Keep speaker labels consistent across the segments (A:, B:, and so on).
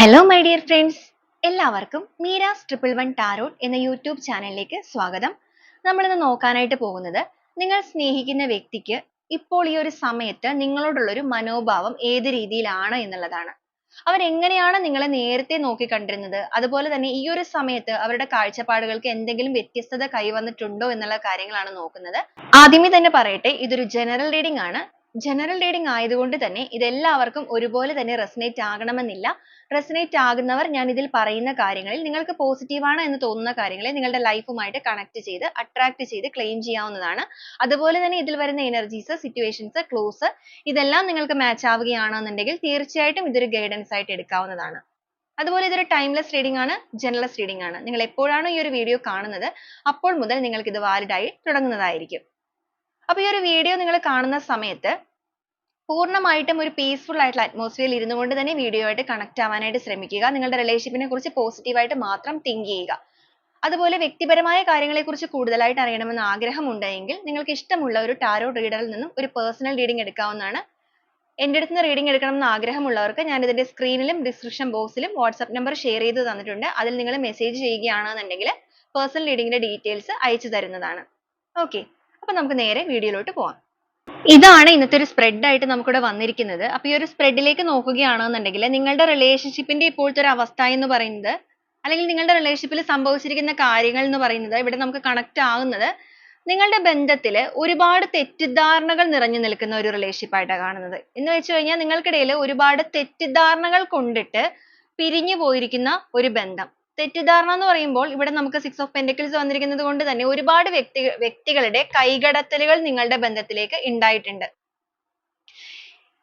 A: Hello my dear friends എല്ലാവർക്കും Meera's triple one tarot എന്ന YouTube ചാനലിലേക്ക് സ്വാഗതം. നമ്മൾ ഇന്ന് നോക്കാനായിട്ട് പോകുന്നത് നിങ്ങൾ സ്നേഹിക്കുന്ന വ്യക്തിക്ക് ഇപ്പോൾ ഈ ഒരു സമയത്ത് നിങ്ങളോടുള്ള ഒരു മനോഭാവം ഏത് രീതിയിലാണ് എന്നുള്ളതാണ്. അവരെങ്ങനെയാണ് നിങ്ങളെ നേരത്തെ നോക്കിക്കണ്ടിരുന്നത് അതുപോലെ തന്നെ ഈ ഒരു സമയത്ത് അവരുടെ കാഴ്ചപ്പാടുകൾക്ക് എന്തെങ്കിലും വ്യത്യസ്തത കൈവന്നിട്ടുണ്ടോ എന്നുള്ള കാര്യങ്ങളാണ് നോക്കുന്നത്. ആദ്യമേ തന്നെ പറയട്ടെ ഇതൊരു ജനറൽ റീഡിംഗ് ആണ്. ജനറൽ റീഡിംഗ് ആയതുകൊണ്ട് തന്നെ ഇതെല്ലാവർക്കും ഒരുപോലെ തന്നെ റെസനേറ്റ് ആകണമെന്നില്ല. റെസനേറ്റ് ആകുന്നവർ ഞാൻ ഇതിൽ പറയുന്ന കാര്യങ്ങളിൽ നിങ്ങൾക്ക് പോസിറ്റീവ് ആണ് എന്ന് തോന്നുന്ന കാര്യങ്ങളെ നിങ്ങളുടെ ലൈഫുമായിട്ട് കണക്ട് ചെയ്ത് അട്രാക്ട് ചെയ്ത് ക്ലെയിം ചെയ്യാവുന്നതാണ്. അതുപോലെ തന്നെ ഇതിൽ വരുന്ന എനർജീസ് സിറ്റുവേഷൻസ് ക്ലോസ് ഇതെല്ലാം നിങ്ങൾക്ക് മാച്ച് ആവുകയാണെന്നുണ്ടെങ്കിൽ തീർച്ചയായിട്ടും ഇതൊരു ഗൈഡൻസ് ആയിട്ട് എടുക്കാവുന്നതാണ്. അതുപോലെ ഇതൊരു ടൈംലെസ് റീഡിംഗ് ആണ് ജനറൽസ് റീഡിംഗ് ആണ്. നിങ്ങൾ എപ്പോഴാണോ ഈ ഒരു വീഡിയോ കാണുന്നത് അപ്പോൾ മുതൽ നിങ്ങൾക്ക് ഇത് വാലിഡ് ആയി തുടങ്ങുന്നതായിരിക്കും. അപ്പോൾ ഈ ഒരു വീഡിയോ നിങ്ങൾ കാണുന്ന സമയത്ത് പൂർണമായിട്ടും ഒരു പീസ്ഫുൾ ആയിട്ടുള്ള അറ്റ്മോസ്ഫിയറിൽ ഇരുന്നു കൊണ്ട് തന്നെ വീഡിയോ ആയിട്ട് കണക്ട് ആവാനായിട്ട് ശ്രമിക്കുക. നിങ്ങളുടെ റിലേഷൻഷിപ്പിനെ കുറിച്ച് positive ആയിട്ട് മാത്രം തിങ്ക് ചെയ്യുക. അതുപോലെ വ്യക്തിപരമായ കാര്യങ്ങളെ കുറിച്ച് കൂടുതലായിട്ട് അറിയണമെന്ന് ആഗ്രഹമുണ്ടെങ്കിൽ നിങ്ങൾക്ക് ഇഷ്ടമുള്ള ഒരു ടാരോ റീഡറിൽ നിന്നും ഒരു പേഴ്സണൽ റീഡിംഗ് എടുക്കാവുന്നതാണ്. എന്റെ അടുത്ത് നിന്ന് റീഡിംഗ് എടുക്കണം എന്ന് ആഗ്രഹമുള്ളവർക്ക് ഞാൻ ഇതിന്റെ സ്ക്രീനിലും ഡിസ്ക്രിപ്ഷൻ ബോക്സിലും വാട്സ്ആപ്പ് നമ്പർ ഷെയർ ചെയ്ത് തന്നിട്ടുണ്ട്. അതിൽ നിങ്ങൾ മെസ്സേജ് ചെയ്യുകയാണെന്നുണ്ടെങ്കിൽ പേഴ്സണൽ റീഡിങ്ങിന്റെ ഡീറ്റെയിൽസ് അയച്ചു തരുന്നതാണ്. ഓക്കെ അപ്പോൾ നമുക്ക് നേരെ വീഡിയോയിലോട്ട് പോവാം. ഇതാണ് ഇന്നത്തെ ഒരു സ്പ്രെഡ് ആയിട്ട് നമുക്കിവിടെ വന്നിരിക്കുന്നത്. അപ്പൊ ഈ ഒരു സ്പ്രെഡിലേക്ക് നോക്കുകയാണെന്നുണ്ടെങ്കിൽ നിങ്ങളുടെ റിലേഷൻഷിപ്പിന്റെ ഇപ്പോഴത്തെ ഒരു അവസ്ഥ എന്ന് പറയുന്നത് അല്ലെങ്കിൽ നിങ്ങളുടെ റിലേഷൻഷിപ്പിൽ സംഭവിച്ചിരിക്കുന്ന കാര്യങ്ങൾ എന്ന് പറയുന്നത് ഇവിടെ നമുക്ക് കണക്ട് ആകുന്നത് നിങ്ങളുടെ ബന്ധത്തിൽ ഒരുപാട് തെറ്റിദ്ധാരണകൾ നിറഞ്ഞു നിൽക്കുന്ന ഒരു റിലേഷൻഷിപ്പ് ആയിട്ടാണ് കാണുന്നത്. എന്ന് വെച്ച് കഴിഞ്ഞാൽ നിങ്ങൾക്കിടയിൽ ഒരുപാട് തെറ്റിദ്ധാരണകൾ കൊണ്ടിട്ട് പിരിഞ്ഞു പോയിരിക്കുന്ന ഒരു ബന്ധം. തെറ്റിദ്ധാരണ എന്ന് പറയുമ്പോൾ ഇവിടെ നമുക്ക് six of pentacles വന്നിരിക്കുന്നത് കൊണ്ട് തന്നെ ഒരുപാട് വ്യക്തി വ്യക്തികളുടെ കൈകടത്തലുകൾ നിങ്ങളുടെ ബന്ധത്തിലേക്ക് ഉണ്ടായിട്ടുണ്ട്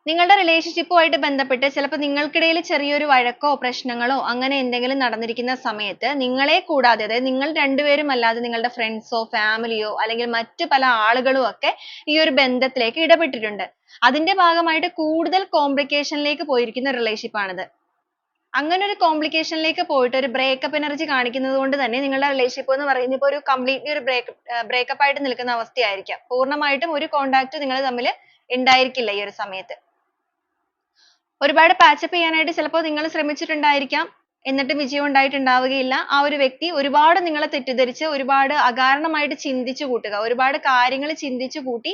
A: നിങ്ങളുടെ റിലേഷൻഷിപ്പുമായിട്ട് ബന്ധപ്പെട്ട് ചിലപ്പോൾ നിങ്ങൾക്കിടയിൽ ചെറിയൊരു വഴക്കോ പ്രശ്നങ്ങളോ അങ്ങനെ എന്തെങ്കിലും നടന്നിരിക്കുന്ന സമയത്ത് നിങ്ങളെ കൂടാതെ അതായത് നിങ്ങൾ രണ്ടുപേരും അല്ലാതെ നിങ്ങളുടെ ഫ്രണ്ട്സോ ഫാമിലിയോ അല്ലെങ്കിൽ മറ്റു പല ആളുകളും ഒക്കെ ഈ ഒരു ബന്ധത്തിലേക്ക് ഇടപെട്ടിട്ടുണ്ട്. അതിന്റെ ഭാഗമായിട്ട് കൂടുതൽ കോംപ്ലിക്കേഷനിലേക്ക് പോയിരിക്കുന്ന relationship ആണിത്. അങ്ങനെ ഒരു കോംപ്ലിക്കേഷനിലേക്ക് പോയിട്ട് ഒരു ബ്രേക്കപ്പ് എനർജി കാണിക്കുന്നത് കൊണ്ട് തന്നെ നിങ്ങളുടെ റിലേഷൻഷിപ്പ് എന്ന് പറയുന്നത് ഇപ്പോൾ ഒരു കംപ്ലീറ്റ്ലി ഒരു ബ്രേക്കപ്പ് ആയിട്ട് നിൽക്കുന്ന അവസ്ഥയായിരിക്കാം. പൂർണമായിട്ടും ഒരു കോണ്ടാക്ട് നിങ്ങൾ തമ്മിൽ ഉണ്ടായിരിക്കില്ല ഈ ഒരു സമയത്ത്. ഒരുപാട് പാച്ചപ്പ് ചെയ്യാനായിട്ട് ചിലപ്പോൾ നിങ്ങൾ ശ്രമിച്ചിട്ടുണ്ടായിരിക്കാം. എന്നിട്ടും വിജയം ഉണ്ടായിട്ടുണ്ടാവുകയില്ല. ആ ഒരു വ്യക്തി ഒരുപാട് നിങ്ങളെ തെറ്റിദ്ധരിച്ച് ഒരുപാട് അകാരണമായിട്ട് ചിന്തിച്ചു കൂട്ടുക. ഒരുപാട് കാര്യങ്ങൾ ചിന്തിച്ചു കൂട്ടി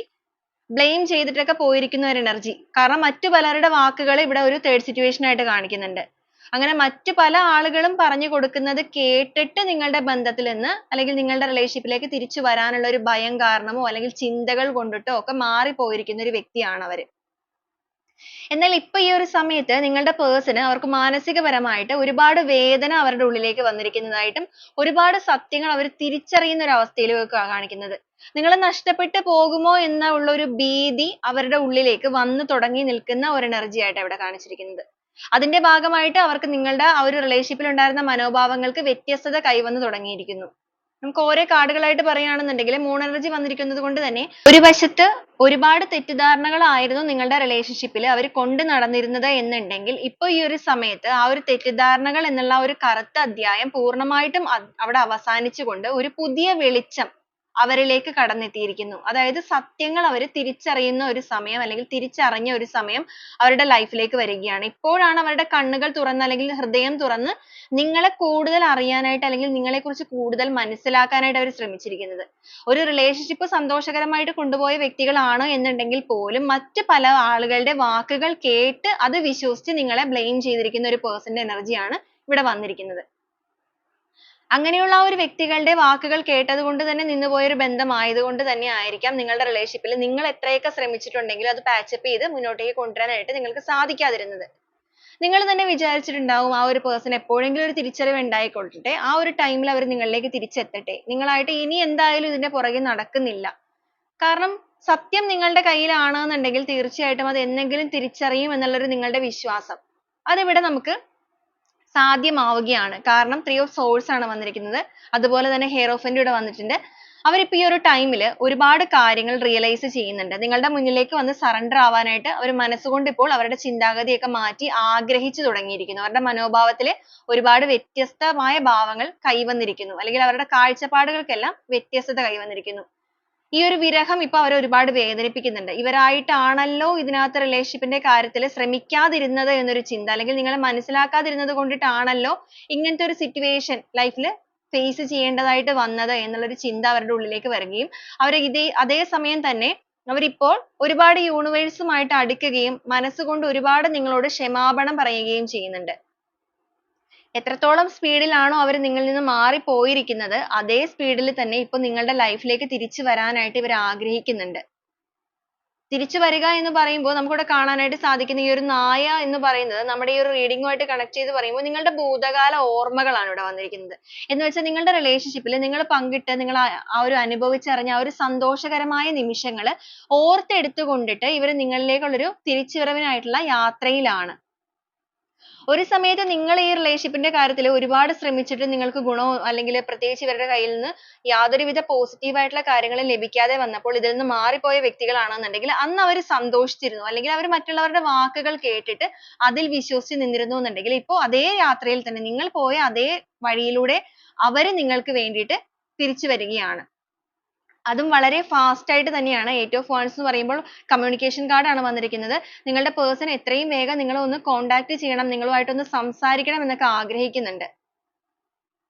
A: ബ്ലെയിം ചെയ്തിട്ടൊക്കെ പോയിരിക്കുന്ന ഒരു എനർജി കാരണം മറ്റു പലരുടെ വാക്കുകൾ ഇവിടെ ഒരു തേർഡ് സിറ്റുവേഷൻ ആയിട്ട് കാണിക്കുന്നുണ്ട്. അങ്ങനെ മറ്റു പല ആളുകളും പറഞ്ഞു കൊടുക്കുന്നത് കേട്ടിട്ട് നിങ്ങളുടെ ബന്ധത്തിൽ നിന്ന് അല്ലെങ്കിൽ നിങ്ങളുടെ റിലേഷൻഷിപ്പിലേക്ക് തിരിച്ചു വരാനുള്ള ഒരു ഭയം കാരണമോ അല്ലെങ്കിൽ ചിന്തകൾ കൊണ്ടിട്ടോ ഒക്കെ മാറി പോയിരിക്കുന്ന ഒരു വ്യക്തിയാണ് അവർ എന്നാൽ ഇപ്പൊ ഈ ഒരു സമയത്ത് നിങ്ങളുടെ പേഴ്സണ് അവർക്ക് മാനസികപരമായിട്ട് ഒരുപാട് വേദന അവരുടെ ഉള്ളിലേക്ക് വന്നിരിക്കുന്നതായിട്ടും ഒരുപാട് സത്യങ്ങൾ അവർ തിരിച്ചറിയുന്ന ഒരു അവസ്ഥയിലേക്ക് കാണിക്കുന്നത്. നിങ്ങൾ നഷ്ടപ്പെട്ടു പോകുമോ എന്നുള്ള ഒരു ഭീതി അവരുടെ ഉള്ളിലേക്ക് വന്നു തുടങ്ങി നിൽക്കുന്ന ഒരു എനർജി ആയിട്ടാണ് ഇവിടെ കാണിച്ചിരിക്കുന്നത്. അതിന്റെ ഭാഗമായിട്ട് അവർക്ക് നിങ്ങളുടെ ആ ഒരു relationship റിലേഷൻഷിപ്പിൽ ഉണ്ടായിരുന്ന മനോഭാവങ്ങൾക്ക് വ്യത്യസ്തത കൈവന്നു തുടങ്ങിയിരിക്കുന്നു. നമുക്ക് ഓരോ കാർഡുകളായിട്ട് പറയുകയാണെന്നുണ്ടെങ്കിൽ moon energy വന്നിരിക്കുന്നത് കൊണ്ട് തന്നെ ഒരു വശത്ത് ഒരുപാട് തെറ്റിദ്ധാരണകളായിരുന്നു നിങ്ങളുടെ relationship റിലേഷൻഷിപ്പിൽ അവർ കൊണ്ട് നടന്നിരുന്നത് എന്നുണ്ടെങ്കിൽ ഇപ്പൊ ഈ ഒരു സമയത്ത് ആ ഒരു തെറ്റിദ്ധാരണകൾ എന്നുള്ള ഒരു കറുത്ത അധ്യായം പൂർണമായിട്ടും അവിടെ അവസാനിച്ചുകൊണ്ട് ഒരു പുതിയ വെളിച്ചം അവരിലേക്ക് കടന്നെത്തിയിരിക്കുന്നു. അതായത് സത്യങ്ങൾ അവർ തിരിച്ചറിയുന്ന ഒരു സമയം അല്ലെങ്കിൽ തിരിച്ചറിഞ്ഞ ഒരു സമയം അവരുടെ life ലേക്ക് വരികയാണ്. ഇപ്പോഴാണ് അവരുടെ കണ്ണുകൾ തുറന്ന് അല്ലെങ്കിൽ ഹൃദയം തുറന്ന് നിങ്ങളെ കൂടുതൽ അറിയാനായിട്ട് അല്ലെങ്കിൽ നിങ്ങളെക്കുറിച്ച് കൂടുതൽ മനസ്സിലാക്കാനായിട്ട് അവർ ശ്രമിച്ചിരിക്കുന്നത്. ഒരു relationship സന്തോഷകരമായിട്ട് കൊണ്ടുപോയ വ്യക്തികളാണ് എന്നുണ്ടെങ്കിൽ പോലും മറ്റ് പല ആളുകളുടെ വാക്കുകൾ കേട്ട് അത് വിശ്വസിച്ച് നിങ്ങളെ blame ചെയ്തിരിക്കുന്ന ഒരു person ന്റെ energy ആണ് ഇവിടെ വന്നിരിക്കുന്നത്. അങ്ങനെയുള്ള ആ ഒരു വ്യക്തികളുടെ വാക്കുകൾ കേട്ടത് കൊണ്ട് തന്നെ നിന്നുപോയ ഒരു ബന്ധമായതുകൊണ്ട് തന്നെ ആയിരിക്കാം നിങ്ങളുടെ റിലേഷൻഷിപ്പിൽ നിങ്ങൾ എത്രയൊക്കെ ശ്രമിച്ചിട്ടുണ്ടെങ്കിലും അത് പാച്ചപ്പ് ചെയ്ത് മുന്നോട്ടേക്ക് കൊണ്ടുവരാനായിട്ട് നിങ്ങൾക്ക് സാധിക്കാതിരുന്നത്. നിങ്ങൾ തന്നെ വിചാരിച്ചിട്ടുണ്ടാവും ആ ഒരു പേഴ്സൺ എപ്പോഴെങ്കിലും ഒരു തിരിച്ചറിവ് ഉണ്ടായിക്കൊള്ളട്ടെ ആ ഒരു ടൈമിൽ അവർ നിങ്ങളിലേക്ക് തിരിച്ചെത്തട്ടെ. നിങ്ങളായിട്ട് ഇനി എന്തായാലും ഇതിന്റെ പുറകെ നടക്കുന്നില്ല. കാരണം സത്യം നിങ്ങളുടെ കയ്യിലാണെന്നുണ്ടെങ്കിൽ തീർച്ചയായിട്ടും അത് എന്നെങ്കിലും തിരിച്ചറിയും എന്നുള്ളൊരു നിങ്ങളുടെ വിശ്വാസം. അതിവിടെ നമുക്ക് സാധ്യമാവുകയാണ്. കാരണം three of swords ആണ് വന്നിരിക്കുന്നത്. അതുപോലെ തന്നെ hierophant ഇവിടെ വന്നിട്ടുണ്ട്. അവരിപ്പോൾ ഈ ഒരു time ടൈമിൽ ഒരുപാട് കാര്യങ്ങൾ റിയലൈസ് ചെയ്യുന്നുണ്ട്. നിങ്ങളുടെ മുന്നിലേക്ക് വന്ന് സറണ്ടർ ആവാനായിട്ട് അവർ മനസ്സുകൊണ്ട് ഇപ്പോൾ അവരുടെ ചിന്താഗതിയൊക്കെ മാറ്റി ആഗ്രഹിച്ചു തുടങ്ങിയിരിക്കുന്നു. അവരുടെ മനോഭാവത്തിൽ ഒരുപാട് വ്യത്യസ്തമായ ഭാവങ്ങൾ കൈവന്നിരിക്കുന്നു. അല്ലെങ്കിൽ അവരുടെ കാഴ്ചപ്പാടുകൾക്കെല്ലാം വ്യത്യസ്തത കൈവന്നിരിക്കുന്നു. ഈ ഒരു വിരഹം ഇപ്പൊ അവരെ ഒരുപാട് വേദനിപ്പിക്കുന്നുണ്ട്. ഇവരായിട്ടാണല്ലോ ഇതിനകത്ത് relationship കാര്യത്തിൽ ശ്രമിക്കാതിരുന്നത് എന്നൊരു ചിന്ത അല്ലെങ്കിൽ നിങ്ങളെ മനസ്സിലാക്കാതിരുന്നത് കൊണ്ടിട്ടാണല്ലോ ഇങ്ങനത്തെ ഒരു situation life ൽ face ചെയ്യേണ്ടതായിട്ട് വന്നത് എന്നുള്ളൊരു ചിന്ത അവരുടെ ഉള്ളിലേക്ക് വരികയും അവർ ഇതേ അതേ സമയം തന്നെ അവരിപ്പോൾ ഒരുപാട് universe മായിട്ട് അടുക്കുകയും മനസ്സുകൊണ്ട് ഒരുപാട് നിങ്ങളോട് ക്ഷമാപണം പറയുകയും ചെയ്യുന്നുണ്ട്. എത്രത്തോളം സ്പീഡിലാണോ ലാണോ അവർ നിങ്ങളിൽ നിന്ന് മാറിപ്പോയിരിക്കുന്നത് അതേ സ്പീഡിൽ തന്നെ ഇപ്പൊ നിങ്ങളുടെ ലൈഫിലേക്ക് ലേക്ക് തിരിച്ചു വരാനായിട്ട് ഇവർ ആഗ്രഹിക്കുന്നുണ്ട്. തിരിച്ചു വരിക എന്ന് പറയുമ്പോൾ നമുക്കിവിടെ കാണാനായിട്ട് സാധിക്കുന്ന ഈ ഒരു നായ എന്ന് പറയുന്നത് നമ്മുടെ ഈ ഒരു reading കണക്ട് ചെയ്ത് പറയുമ്പോൾ നിങ്ങളുടെ ഭൂതകാല ഓർമ്മകളാണ് ഇവിടെ വന്നിരിക്കുന്നത്. എന്ന് വെച്ചാൽ നിങ്ങളുടെ റിലേഷൻഷിപ്പിൽ നിങ്ങൾ പങ്കിട്ട് നിങ്ങൾ ആ ഒരു അനുഭവിച്ചറിഞ്ഞ ആ ഒരു സന്തോഷകരമായ നിമിഷങ്ങൾ ഓർത്തെടുത്തുകൊണ്ടിട്ട് ഇവർ നിങ്ങളിലേക്കുള്ള ഒരു തിരിച്ചുവരവിനായിട്ടുള്ള യാത്രയിലാണ്. ഒരു സമയത്ത് നിങ്ങൾ ഈ relationship ന്റെ കാര്യത്തിൽ ഒരുപാട് ശ്രമിച്ചിട്ട് നിങ്ങൾക്ക് ഗുണോ അല്ലെങ്കിൽ പ്രത്യേകിച്ച് ഇവരുടെ കയ്യിൽ നിന്ന് യാതൊരുവിധ positive ആയിട്ടുള്ള കാര്യങ്ങളും ലഭിക്കാതെ വന്നപ്പോൾ ഇതിൽ നിന്ന് മാറിപ്പോയ വ്യക്തികളാണെന്നുണ്ടെങ്കിൽ അന്ന് അവർ സന്തോഷിച്ചിരുന്നു അല്ലെങ്കിൽ അവർ മറ്റുള്ളവരുടെ വാക്കുകൾ കേട്ടിട്ട് അതിൽ വിശ്വസിച്ച് നിന്നിരുന്നു എന്നുണ്ടെങ്കിൽ ഇപ്പോൾ അതേ യാത്രയിൽ തന്നെ നിങ്ങൾ പോയ അതേ വഴിയിലൂടെ അവർ നിങ്ങൾക്ക് വേണ്ടിയിട്ട് തിരിച്ചു വരികയാണ്. അതും വളരെ fast ആയിട്ട് തന്നെയാണ്. eight of wands എന്ന് പറയുമ്പോൾ communication card ആണ് വന്നിരിക്കുന്നത്. നിങ്ങളുടെ person എത്രയും വേഗം നിങ്ങളെ ഒന്ന് contact ചെയ്യണം, നിങ്ങളുമായിട്ട് ഒന്ന് സംസാരിക്കണം എന്നൊക്കെ ആഗ്രഹിക്കുന്നുണ്ട്.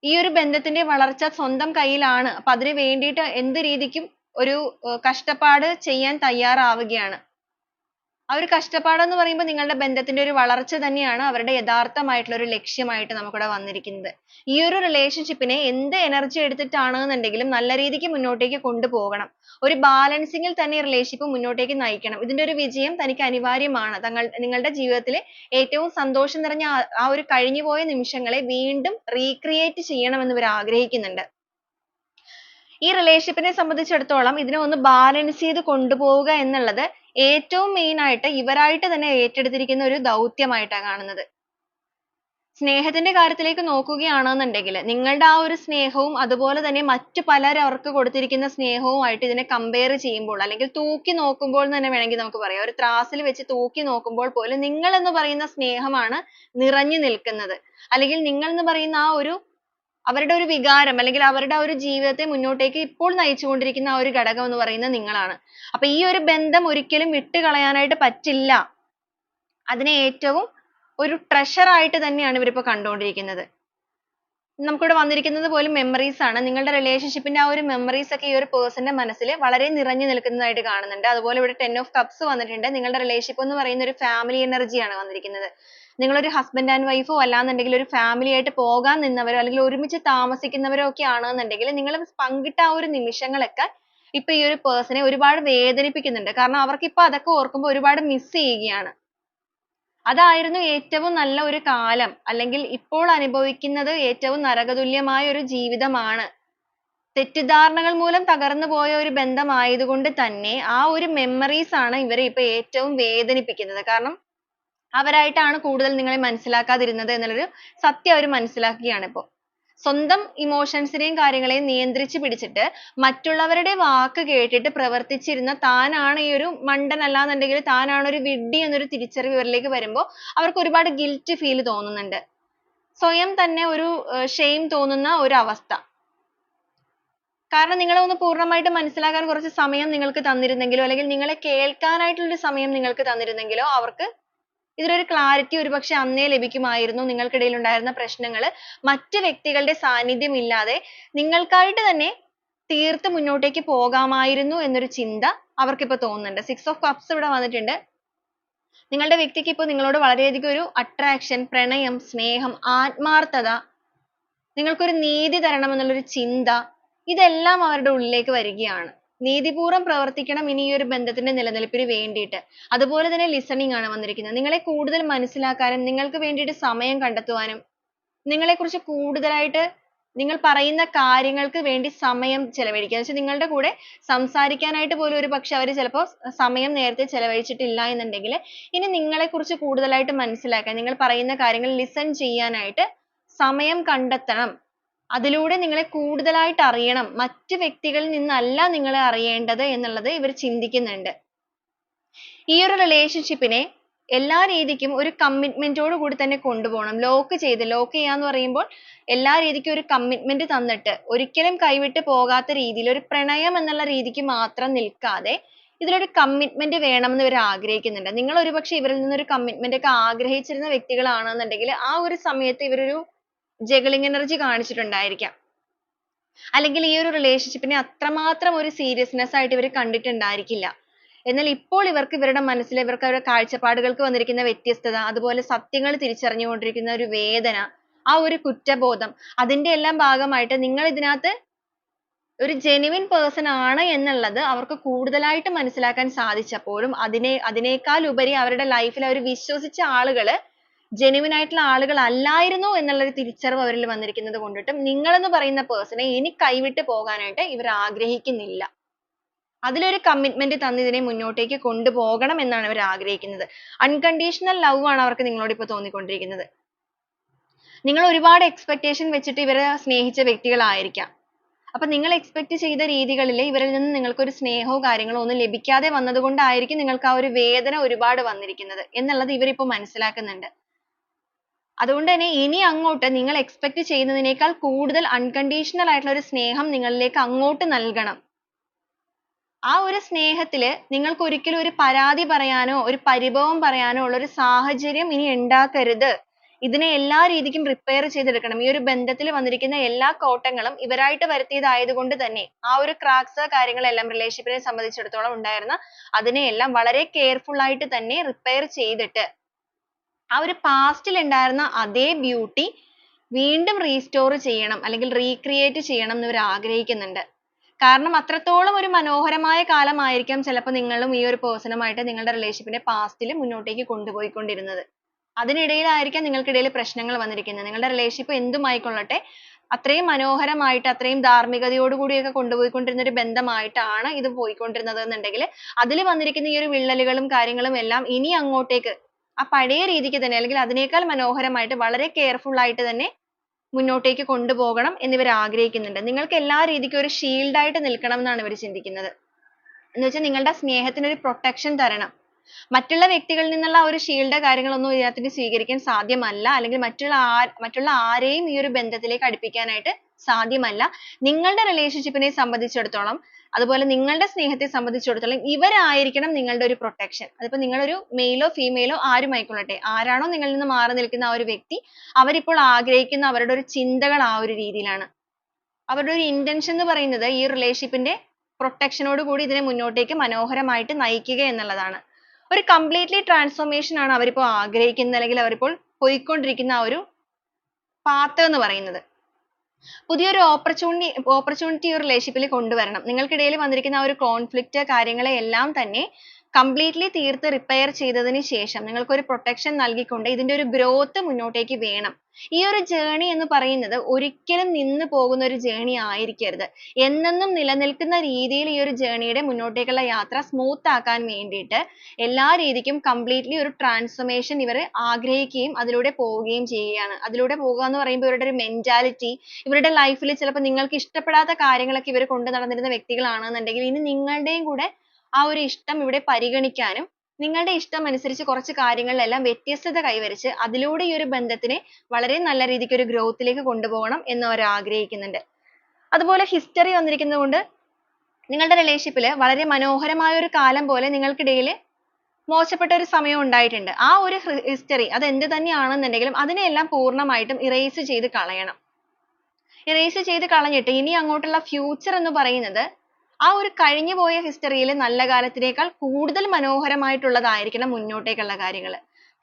A: ഈ ഒരു ബന്ധത്തിന്റെ വളർച്ച സ്വന്തം കയ്യിലാണ്. അപ്പൊ അതിനു വേണ്ടിയിട്ട് എന്ത് രീതിക്കും ഒരു കഷ്ടപ്പാട് ചെയ്യാൻ തയ്യാറാവുകയാണ്. ആ ഒരു കഷ്ടപ്പാട് എന്ന് പറയുമ്പോൾ നിങ്ങളുടെ ബന്ധത്തിന്റെ ഒരു വളർച്ച തന്നെയാണ് അവരുടെ യഥാർത്ഥമായിട്ടുള്ള ഒരു ലക്ഷ്യമായിട്ട് നമുക്കിവിടെ വന്നിരിക്കുന്നത്. ഈ ഒരു relationship നെ എന്ത് energy എടുത്തിട്ടാണെന്നുണ്ടെങ്കിലും നല്ല രീതിക്ക് മുന്നോട്ടേക്ക് കൊണ്ടുപോകണം. ഒരു balancing ൽ തന്നെ ഈ relationship മുന്നോട്ടേക്ക് നയിക്കണം. ഇതിന്റെ ഒരു വിജയം തനിക്ക് അനിവാര്യമാണ്. തങ്ങൾ നിങ്ങളുടെ ജീവിതത്തിലെ ഏറ്റവും സന്തോഷം നിറഞ്ഞ ആ ആ ഒരു കഴിഞ്ഞുപോയ നിമിഷങ്ങളെ വീണ്ടും recreate ചെയ്യണമെന്ന് ഇവർ ആഗ്രഹിക്കുന്നുണ്ട്. ഈ relationship നെ സംബന്ധിച്ചിടത്തോളം ഇതിനെ ഒന്ന് balance ചെയ്ത് കൊണ്ടുപോവുക എന്നുള്ളത് ഏറ്റവും main ആയിട്ട് ഇവരായിട്ട് തന്നെ ഏറ്റെടുത്തിരിക്കുന്ന ഒരു ദൗത്യമായിട്ടാണ് കാണുന്നത്. സ്നേഹത്തിന്റെ കാര്യത്തിലേക്ക് നോക്കുകയാണെന്നുണ്ടെങ്കിൽ നിങ്ങളുടെ ആ ഒരു സ്നേഹവും അതുപോലെ തന്നെ മറ്റു പലരും അവർക്ക് കൊടുത്തിരിക്കുന്ന സ്നേഹവുമായിട്ട് ഇതിനെ compare ചെയ്യുമ്പോൾ അല്ലെങ്കിൽ തൂക്കി നോക്കുമ്പോൾ എന്ന് തന്നെ വേണമെങ്കിൽ നമുക്ക് പറയാം. ഒരു ത്രാസിൽ വെച്ച് തൂക്കി നോക്കുമ്പോൾ പോലും നിങ്ങൾ എന്ന് പറയുന്ന സ്നേഹമാണ് നിറഞ്ഞു നിൽക്കുന്നത്. അല്ലെങ്കിൽ നിങ്ങൾ എന്ന് പറയുന്ന ആ ഒരു അവരുടെ ഒരു വികാരം അല്ലെങ്കിൽ അവരുടെ ആ ഒരു ജീവിതത്തെ മുന്നോട്ടേക്ക് ഇപ്പോൾ നയിച്ചുകൊണ്ടിരിക്കുന്ന ആ ഒരു ഘടകം എന്ന് പറയുന്നത് നിങ്ങളാണ്. അപ്പൊ ഈ ഒരു ബന്ധം ഒരിക്കലും വിട്ടുകളയാനായിട്ട് പറ്റില്ല. അതിനെ ഏറ്റവും ഒരു treasure ആയിട്ട് തന്നെയാണ് ഇവർ ഇപ്പോൾ കണ്ടുകൊണ്ടിരിക്കുന്നത്. നമുക്ക് ഇവിടെ വന്നിരിക്കുന്നത് പോലും memories ആണ്. നിങ്ങളുടെ relationship ന്റെ ആ ഒരു memories ഒക്കെ ഈ ഒരു person ന്റെ മനസ്സിൽ വളരെ നിറഞ്ഞു നിൽക്കുന്നതായിട്ട് കാണുന്നുണ്ട്. അതുപോലെ ഇവിടെ ten of cups വന്നിട്ടുണ്ട്. നിങ്ങളുടെ relationship എന്ന് പറയുന്ന ഒരു family energy ആണ് വന്നിരിക്കുന്നത്. നിങ്ങൾ ഒരു ഹസ്ബൻഡ് ആൻഡ് വൈഫോ അല്ലാന്നുണ്ടെങ്കിൽ ഒരു ഫാമിലി ആയിട്ട് പോകാൻ നിന്നവരോ അല്ലെങ്കിൽ ഒരുമിച്ച് താമസിക്കുന്നവരോ ഒക്കെ ആണെന്നുണ്ടെങ്കിൽ നിങ്ങൾ പങ്കിട്ട ആ ഒരു നിമിഷങ്ങളൊക്കെ ഇപ്പൊ ഈ ഒരു നെ ഒരുപാട് വേദനിപ്പിക്കുന്നുണ്ട്. കാരണം അവർക്ക് ഇപ്പൊ അതൊക്കെ ഓർക്കുമ്പോൾ ഒരുപാട് miss ചെയ്യുകയാണ്. അതായിരുന്നു ഏറ്റവും നല്ല ഒരു കാലം അല്ലെങ്കിൽ ഇപ്പോൾ അനുഭവിക്കുന്നത് ഏറ്റവും നരകതുല്യമായ ഒരു ജീവിതമാണ്. തെറ്റിദ്ധാരണകൾ മൂലം തകർന്നു പോയ ഒരു ബന്ധമായതുകൊണ്ട് തന്നെ ആ ഒരു മെമ്മറീസ് ആണ് ഇവരെ ഇപ്പൊ ഏറ്റവും വേദനിപ്പിക്കുന്നത്. കാരണം അവരായിട്ടാണ് കൂടുതൽ നിങ്ങളെ മനസ്സിലാക്കാതിരുന്നത് എന്നുള്ളൊരു സത്യം അവർ മനസ്സിലാക്കുകയാണ് ഇപ്പോ സ്വന്തം emotions നെയും കാര്യങ്ങളെയും നിയന്ത്രിച്ച് പിടിച്ചിട്ട് മറ്റുള്ളവരുടെ വാക്ക് കേട്ടിട്ട് പ്രവർത്തിച്ചിരുന്ന താനാണ് ഈ ഒരു മണ്ടൻ അല്ലാന്നുണ്ടെങ്കിൽ താനാണ് ഒരു വിഡ്ഢി എന്നൊരു തിരിച്ചറിവ് ഇവരിലേക്ക് വരുമ്പോൾ അവർക്ക് ഒരുപാട് guilt feel തോന്നുന്നുണ്ട്. സ്വയം തന്നെ ഒരു shame തോന്നുന്ന ഒരു അവസ്ഥ. കാരണം നിങ്ങളെ ഒന്ന് പൂർണമായിട്ട് മനസ്സിലാക്കാൻ കുറച്ച് സമയം നിങ്ങൾക്ക് തന്നിരുന്നെങ്കിലോ അല്ലെങ്കിൽ നിങ്ങളെ കേൾക്കാനായിട്ടുള്ള ഒരു സമയം നിങ്ങൾക്ക് തന്നിരുന്നെങ്കിലോ അവർക്ക് ഇതിലൊരു clarity ഒരുപക്ഷേ അന്നേ ലഭിക്കുമായിരുന്നു. നിങ്ങൾക്കിടയിൽ ഉണ്ടായിരുന്ന പ്രശ്നങ്ങൾ മറ്റ് വ്യക്തികളുടെ സാന്നിധ്യം ഇല്ലാതെ നിങ്ങൾക്കായിട്ട് തന്നെ തീർത്ത് മുന്നോട്ടേക്ക് പോകാമായിരുന്നു എന്നൊരു ചിന്ത അവർക്ക് ഇപ്പോൾ തോന്നുന്നുണ്ട്. six of cups ഇവിടെ വന്നിട്ടുണ്ട്. നിങ്ങളുടെ വ്യക്തിക്ക് ഇപ്പോൾ നിങ്ങളോട് വളരെ വളരെയധികം ഒരു attraction, പ്രണയം, സ്നേഹം, ആത്മാർത്ഥത, നിങ്ങൾക്കൊരു നീതി തരണം എന്നുള്ളൊരു ചിന്ത ഇതെല്ലാം അവരുടെ ഉള്ളിലേക്ക് വരികയാണ്. നീതിപൂർവം പ്രവർത്തിക്കണം ഇനി ഈ ഒരു ബന്ധത്തിന്റെ നിലനിൽപ്പിന് വേണ്ടിയിട്ട്. അതുപോലെ തന്നെ listening ആണ് വന്നിരിക്കുന്നത്. നിങ്ങളെ കൂടുതൽ മനസ്സിലാക്കാനും നിങ്ങൾക്ക് വേണ്ടിയിട്ട് സമയം കണ്ടെത്തുവാനും നിങ്ങളെക്കുറിച്ച് കൂടുതലായിട്ട് നിങ്ങൾ പറയുന്ന കാര്യങ്ങൾക്ക് വേണ്ടി സമയം ചെലവഴിക്കുക. എന്ന് വെച്ചാൽ നിങ്ങളുടെ കൂടെ സംസാരിക്കാനായിട്ട് പോലും ഒരുപക്ഷേ അവർ ചിലപ്പോൾ സമയം നേരത്തെ ചെലവഴിച്ചിട്ടില്ല എന്നുണ്ടെങ്കിൽ ഇനി നിങ്ങളെക്കുറിച്ച് കൂടുതലായിട്ട് മനസ്സിലാക്കാൻ നിങ്ങൾ പറയുന്ന കാര്യങ്ങൾ listen ചെയ്യാനായിട്ട് സമയം കണ്ടെത്തണം. അതിലൂടെ നിങ്ങളെ കൂടുതലായിട്ട് അറിയണം. മറ്റു വ്യക്തികളിൽ നിന്നല്ല നിങ്ങളെ അറിയേണ്ടത് എന്നുള്ളത് ഇവർ ചിന്തിക്കുന്നുണ്ട്. ഈ ഒരു relationship നെ എല്ലാ രീതിക്കും ഒരു കമ്മിറ്റ്മെന്റോട് കൂടി തന്നെ കൊണ്ടുപോകണം ലോക്ക് ചെയ്ത് ലോക്ക് ചെയ്യാന്ന് പറയുമ്പോൾ എല്ലാ രീതിക്കും ഒരു കമ്മിറ്റ്മെന്റ് തന്നിട്ട് ഒരിക്കലും കൈവിട്ട് പോകാത്ത രീതിയിൽ ഒരു പ്രണയം എന്നുള്ള രീതിക്ക് മാത്രം നിൽക്കാതെ ഇതിലൊരു കമ്മിറ്റ്മെന്റ് വേണമെന്ന് ഇവർ ആഗ്രഹിക്കുന്നുണ്ട് നിങ്ങൾ ഒരുപക്ഷെ ഇവരിൽ നിന്ന് ഒരു കമ്മിറ്റ്മെന്റ് ഒക്കെ ആഗ്രഹിച്ചിരുന്ന വ്യക്തികളാണെന്നുണ്ടെങ്കിൽ ആ ഒരു സമയത്ത് ഇവരൊരു ജഗ്ലിംഗ് എനർജി കാണിച്ചിട്ടുണ്ടായിരിക്കാം. അല്ലെങ്കിൽ ഈ ഒരു റിലേഷൻഷിപ്പിനെ അത്രമാത്രം ഒരു സീരിയസ്നെസ് ആയിട്ട് ഇവർ കണ്ടിട്ടുണ്ടായിരിക്കില്ല. എന്നാൽ ഇപ്പോൾ ഇവർക്ക് ഇവരുടെ മനസ്സിൽ ഇവർക്ക് അവരുടെ കാഴ്ചപ്പാടുകൾക്ക് വന്നിരിക്കുന്ന വ്യത്യസ്തത അതുപോലെ സത്യങ്ങൾ തിരിച്ചറിഞ്ഞുകൊണ്ടിരിക്കുന്ന ഒരു വേദന ആ ഒരു കുറ്റബോധം അതിന്റെ എല്ലാം ഭാഗമായിട്ട് നിങ്ങൾ ഇതിനകത്ത് ഒരു ജെനുവിൻ പേഴ്സൺ ആണ് എന്നുള്ളത് അവർക്ക് കൂടുതലായിട്ട് മനസ്സിലാക്കാൻ സാധിച്ചപ്പോഴും അതിനെ അതിനേക്കാൾ ഉപരി അവരുടെ life ൽ അവർ വിശ്വസിച്ച ആളുകൾ genuine ആയിട്ടുള്ള ആളുകൾ അല്ലായിരുന്നു എന്നുള്ള ഒരു തിരിച്ചറിവ് അവരിൽ വന്നിരിക്കുന്നത് കൊണ്ടിട്ടും നിങ്ങൾ എന്ന് പറയുന്ന person നെ ഇനി കൈവിട്ട് പോകാനായിട്ട് ഇവർ ആഗ്രഹിക്കുന്നില്ല. അതിലൊരു commitment തന്ന് ഇതിനെ മുന്നോട്ടേക്ക് കൊണ്ടുപോകണം എന്നാണ് അവർ ആഗ്രഹിക്കുന്നത്. unconditional love ആണ് അവർക്ക് നിങ്ങളോട് ഇപ്പോൾ തോന്നിക്കൊണ്ടിരിക്കുന്നത്. നിങ്ങൾ ഒരുപാട് expectation വെച്ചിട്ട് ഇവരെ സ്നേഹിച്ച വ്യക്തികളായിരിക്കാം. അപ്പോൾ നിങ്ങൾ expect ചെയ്ത രീതികളിൽ ഇവരിൽ നിന്ന് നിങ്ങൾക്ക് ഒരു സ്നേഹമോ കാര്യങ്ങളോ ഒന്നും ലഭിക്കാതെ വന്നതുകൊണ്ടായിരിക്കും നിങ്ങൾക്ക് ആ ഒരു വേദന ഒരുപാട് വന്നിരിക്കുന്നത് എന്നുള്ളത് ഇവർ ഇപ്പോൾ മനസ്സിലാക്കുന്നുണ്ട്. അതുകൊണ്ട് തന്നെ ഇനി അങ്ങോട്ട് നിങ്ങൾ expect ചെയ്യുന്നതിനേക്കാൾ കൂടുതൽ unconditional ആയിട്ടുള്ള ഒരു സ്നേഹം നിങ്ങളിലേക്ക് അങ്ങോട്ട് നൽകണം. ആ ഒരു സ്നേഹത്തിൽ നിങ്ങൾക്ക് ഒരിക്കലും ഒരു പരാതി പറയാനോ ഒരു പരിഭവം പറയാനോ ഉള്ള ഒരു സാഹചര്യം ഇനി ഉണ്ടാക്കരുത്. ഇതിനെ എല്ലാ രീതിക്കും repair ചെയ്തെടുക്കണം. ഈ ഒരു ബന്ധത്തിൽ വന്നിരിക്കുന്ന എല്ലാ കോട്ടങ്ങളും ഇവരായിട്ട് വരുത്തിയതായതുകൊണ്ട് തന്നെ ആ ഒരു cracks കാര്യങ്ങളെല്ലാം relationship നെ സംബന്ധിച്ചിടത്തോളം ഉണ്ടായിരുന്ന അതിനെയെല്ലാം വളരെ careful ആയിട്ട് തന്നെ repair ചെയ്തിട്ട് ആ ഒരു past ൽ ഉണ്ടായിരുന്ന അതേ beauty വീണ്ടും restore ചെയ്യണം അല്ലെങ്കിൽ recreate ചെയ്യണം എന്ന് ഇവർ ആഗ്രഹിക്കുന്നുണ്ട്. കാരണം അത്രത്തോളം ഒരു മനോഹരമായ കാലമായിരിക്കാം ചിലപ്പോൾ നിങ്ങളും ഈ ഒരു person ഉമായിട്ട് നിങ്ങളുടെ relationship ന്റെ past ൽ മുന്നോട്ടേക്ക് കൊണ്ടുപോയിക്കൊണ്ടിരുന്നത്. അതിനിടയിലായിരിക്കാം നിങ്ങൾക്കിടയിൽ പ്രശ്നങ്ങൾ വന്നിരിക്കുന്നത്. നിങ്ങളുടെ relationship എന്തുമായിക്കൊള്ളട്ടെ അത്രയും മനോഹരമായിട്ട് അത്രയും ധാർമ്മികതയോട് കൂടിയൊക്കെ കൊണ്ടുപോയിക്കൊണ്ടിരുന്ന ഒരു ബന്ധമായിട്ടാണ് ഇത് പോയിക്കൊണ്ടിരുന്നത് എന്നുണ്ടെങ്കിൽ അതിൽ വന്നിരിക്കുന്ന ഈ ഒരു വിള്ളലുകളും കാര്യങ്ങളും എല്ലാം ഇനി അങ്ങോട്ടേക്ക് ആ പഴയ രീതിക്ക് തന്നെ അല്ലെങ്കിൽ അതിനേക്കാൾ മനോഹരമായിട്ട് വളരെ careful ആയിട്ട് തന്നെ മുന്നോട്ടേക്ക് കൊണ്ടുപോകണം എന്നിവർ ആഗ്രഹിക്കുന്നുണ്ട്. നിങ്ങൾക്ക് എല്ലാ രീതിക്കും ഒരു shield ആയിട്ട് നിൽക്കണം എന്നാണ് ഇവർ ചിന്തിക്കുന്നത്. എന്ന് വെച്ചാൽ നിങ്ങളുടെ സ്നേഹത്തിന് ഒരു protection തരണം. മറ്റുള്ള വ്യക്തികളിൽ നിന്നുള്ള ആ ഒരു shield കാര്യങ്ങളൊന്നും ഇതിനകത്ത് സ്വീകരിക്കാൻ സാധ്യമല്ല. അല്ലെങ്കിൽ മറ്റുള്ള ആ മറ്റുള്ള ആരെയും ഈ ഒരു ബന്ധത്തിലേക്ക് അടുപ്പിക്കാനായിട്ട് സാധ്യമല്ല. നിങ്ങളുടെ relationship നെ സംബന്ധിച്ചിടത്തോളം അതുപോലെ നിങ്ങളുടെ സ്നേഹത്തെ സംബന്ധിച്ചിടത്തോളം ഇവരായിരിക്കണം നിങ്ങളുടെ ഒരു protection. അതിപ്പോൾ നിങ്ങൾ ഒരു male ഓ female ഓ ആരും ആയിക്കൊള്ളട്ടെ ആരാണോ നിങ്ങളിൽ നിന്ന് മാറി നിൽക്കുന്ന ആ ഒരു വ്യക്തി അവരിപ്പോൾ ആഗ്രഹിക്കുന്ന അവരുടെ ഒരു ചിന്തകൾ ആ ഒരു രീതിയിലാണ്. അവരുടെ ഒരു intention എന്ന് പറയുന്നത് ഈ relationship ന്റെ protection ഓട് കൂടി ഇതിനെ മുന്നോട്ടേക്ക് മനോഹരമായിട്ട് നയിക്കുക എന്നുള്ളതാണ്. ഒരു completely transformation ആണ് അവരിപ്പോൾ ആഗ്രഹിക്കുന്നത് അല്ലെങ്കിൽ അവരിപ്പോൾ പോയിക്കൊണ്ടിരിക്കുന്ന ആ ഒരു path എന്ന് പറയുന്നത്. പുതിയൊരു opportunity opportunity ഈ ഒരു relationship ൽ കൊണ്ടുവരണം. നിങ്ങൾക്കിടയിൽ വന്നിരിക്കുന്ന ആ ഒരു conflict കാര്യങ്ങളെ എല്ലാം തന്നെ completely തീർത്ത് റിപ്പയർ ചെയ്തതിന് ശേഷം നിങ്ങൾക്ക് ഒരു പ്രൊട്ടക്ഷൻ നൽകിക്കൊണ്ട് ഇതിന്റെ ഒരു ഗ്രോത്ത് മുന്നോട്ടേക്ക് വേണം. ഈ ഒരു journey എന്ന് പറയുന്നത് ഒരിക്കലും നിന്ന് പോകുന്ന ഒരു journey ആയിരിക്കരുത്. എന്നെന്നും നിലനിൽക്കുന്ന രീതിയിൽ ഈ ഒരു journey യുടെ മുന്നോട്ടേക്കുള്ള യാത്ര സ്മൂത്ത് ആക്കാൻ വേണ്ടിയിട്ട് എല്ലാ രീതിക്കും കംപ്ലീറ്റ്ലി ഒരു transformation ഇവർ ആഗ്രഹിക്കുകയും അതിലൂടെ പോവുകയും ചെയ്യുകയാണ്. അതിലൂടെ പോകുക എന്ന് പറയുമ്പോൾ ഇവരുടെ ഒരു mentality ഇവരുടെ ലൈഫിൽ ചിലപ്പോൾ നിങ്ങൾക്ക് ഇഷ്ടപ്പെടാത്ത കാര്യങ്ങളൊക്കെ ഇവർ കൊണ്ട് നടന്നിരുന്ന വ്യക്തികളാണെന്നുണ്ടെങ്കിൽ ഇനി നിങ്ങളുടെയും കൂടെ ആ ഒരു ഇഷ്ടം ഇവിടെ പരിഗണിക്കാനും നിങ്ങളുടെ ഇഷ്ടം അനുസരിച്ച് കുറച്ച് കാര്യങ്ങളിലെല്ലാം വ്യത്യസ്തത കൈവരിച്ച് അതിലൂടെ ഈ ഒരു ബന്ധത്തിനെ വളരെ നല്ല രീതിക്ക് ഒരു ഗ്രോത്തിലേക്ക് ലേക്ക് കൊണ്ടുപോകണം എന്ന് അവർ ആഗ്രഹിക്കുന്നുണ്ട്. അതുപോലെ ഹിസ്റ്ററി വന്നിരിക്കുന്നത് കൊണ്ട് നിങ്ങളുടെ ൽ വളരെ മനോഹരമായ ഒരു കാലം പോലെ നിങ്ങൾക്കിടയിൽ മോശപ്പെട്ട ഒരു സമയം ഉണ്ടായിട്ടുണ്ട്. ആ ഒരു ഹിസ്റ്ററി അത് എന്ത് തന്നെയാണെന്നുണ്ടെങ്കിലും അതിനെയെല്ലാം പൂർണമായിട്ടും ഇറേസ് ചെയ്ത് കളയണം. ഇറേസ് ചെയ്ത് കളഞ്ഞിട്ട് ഇനി അങ്ങോട്ടുള്ള ഫ്യൂച്ചർ എന്ന് പറയുന്നത് ആ ഒരു കഴിഞ്ഞുപോയ history ൽ നല്ല കാലത്തിനേക്കാൾ കൂടുതൽ മനോഹരമായിട്ടുള്ളതായിരിക്കണം മുന്നോട്ടേക്കുള്ള കാര്യങ്ങൾ.